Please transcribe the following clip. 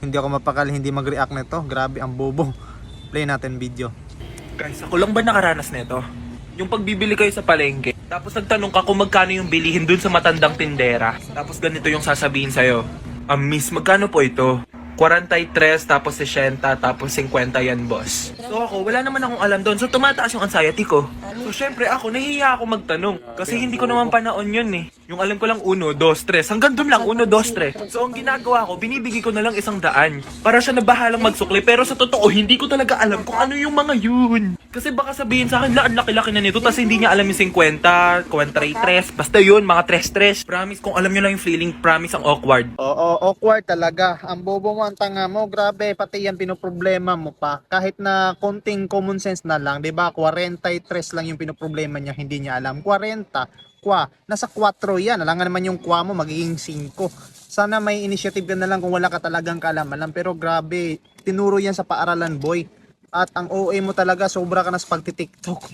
Hindi ako mapakali hindi mag-react nito. Grabe ang bobo. Play natin video. Guys, ako lang ba nakaranas nito? Yung pagbibili kayo sa palengke, tapos nagtanong ka kung magkano yung bilihin dun sa matandang tindera. Tapos ganito yung sasabihin sa'yo. Ah, miss, magkano po ito? 43, tapos 60, tapos 50 yan, boss. So ako, wala naman akong alam doon. So tumataas yung anxiety ko. So syempre ako, nahihiya ako magtanong. Kasi hindi ko naman panaon yun eh. Yung alam ko lang, 1, 2, 3. Hanggang doon lang, 1, 2, 3. So ang ginagawa ko, binibigay ko na lang isang daan. Para siya na bahalang magsukli. Pero sa totoo, hindi ko talaga alam kung ano yung mga yun. Kasi baka sabihin sa akin, laan laki-laki na nito. Tapos hindi niya alam yung 50, 43, basta yun, mga 3-3. Promise, kung alam niyo lang yung feeling, promise ang awkward. Oo, awkward talaga. Ang bobo mo, ang tanga mo. Grabe, pati yan pinoproblema mo pa. Kahit na konting common sense na lang, 'di ba? 43 lang yung pinoproblema niya, hindi niya alam. 40, kwa, nasa 4 yan. Alam nga naman yung kwa mo, magiging 5. Sana may initiative ka na lang kung wala ka talagang kaalaman. Pero grabe, tinuro yan sa paaralan, boy. At ang OA mo talaga, sobra ka na sa pagtitiktok.